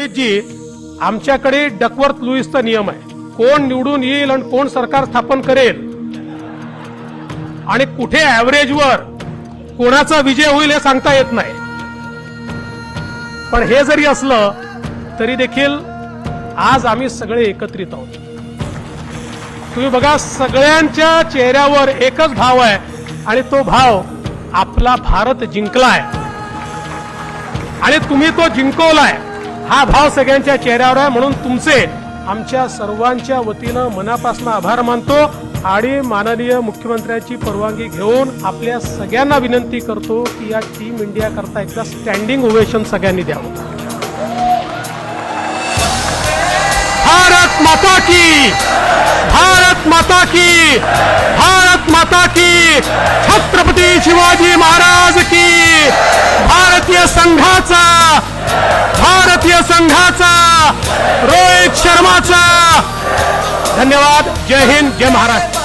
रोहितजी आमच्याकडे डकवर्थ लुईसचा नियम आहे. कोण निवडून येईल आणि कोण सरकार स्थापन करेल? आणि कुठे ऍव्हरेजवर कोणाचा विजय होईल हे सांगता येत नाही. पण हे जरी असलं तरी देखील आज आम्ही सगळे एकत्रित आहोत. तुम्ही बघा सगळ्यांच्या चेहऱ्यावर एकच भाव आहे आणि तो भाव आपला भारत जिंकलाय. आणि तुम्ही तो जिंकवलाय. हा भाव सगळ्यांच्या चेहऱ्यावर आहे. म्हणून तुमचे आमच्या सर्वांच्या वतीनं मनापासून आभार मानतो आणि माननीय मुख्यमंत्र्यांची परवानगी घेऊन आपल्या सगळ्यांना विनंती करतो की या टीम इंडिया करता एकदा स्टँडिंग ओवेशन सगळ्यांनी द्यावं. भारत माता की भारत माता की भारत माता की छत्रपती शिवाजी महाराज की भारतीय संघाचा संघाचा रोहित शर्माचा. धन्यवाद. जय हिंद जय महाराष्ट्र.